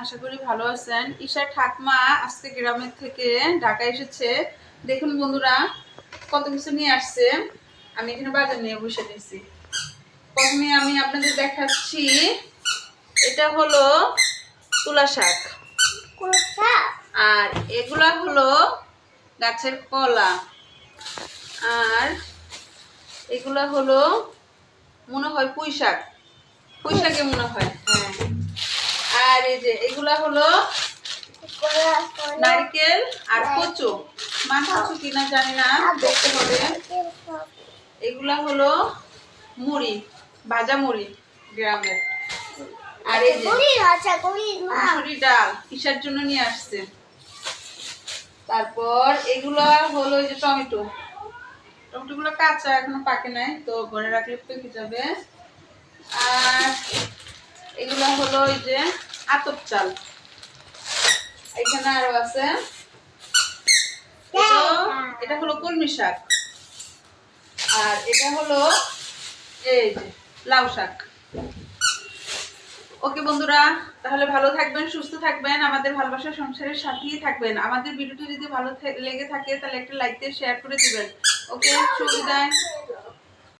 আশা করি ভালো আছেন। ঈশার ঠাকমা আজকে গ্রামের থেকে ঢাকা এসেছে। দেখুন বন্ধুরা কত কিছু নিয়ে আসছে। আমি এখানে বাজার নিয়ে বসে দিয়েছি প্রথমে আমি আপনাদের দেখাচ্ছি এটা হলো তুলা শাক? আর এগুলা হলো গাছের কলা। আর এগুলা হলো মনে হয় পুঁই শাক। পুঁই শাকে মনে হয়। হ্যাঁ। এই যে এগুলা হলো নারকেল আর কচু। মান কচু কিনা জানি না দেখতে হবে। এগুলা হলো মুড়ি ভাজা মুড়ি গ্রামের আর এই যে মুসুরি ডাল কিসের জন্য নিয়ে আসছে। তারপর এগুলা হলো এই যে টমেটো। টমেটো গুলো কাঁচা এখনও পাকে নাই তো ঘরে রাখলে পেকে যাবে। আর এগুলা হলো এই যে আতপ চাল। এখানে আরও আছে। এটা- হলো কলমি শাক। আর এটা হলো এই যে লাউ শাক। ওকে বন্ধুরা তাহলে ভালো থাকবেন সুস্থ থাকবেন আমাদের ভালোবাসা সংসারের সাথেই থাকবেন। আমাদের ভিডিওটি যদি ভালো লেগে থাকে তাহলে একটা লাইক দিয়ে শেয়ার করে দিবেন। ওকে সুবিধায়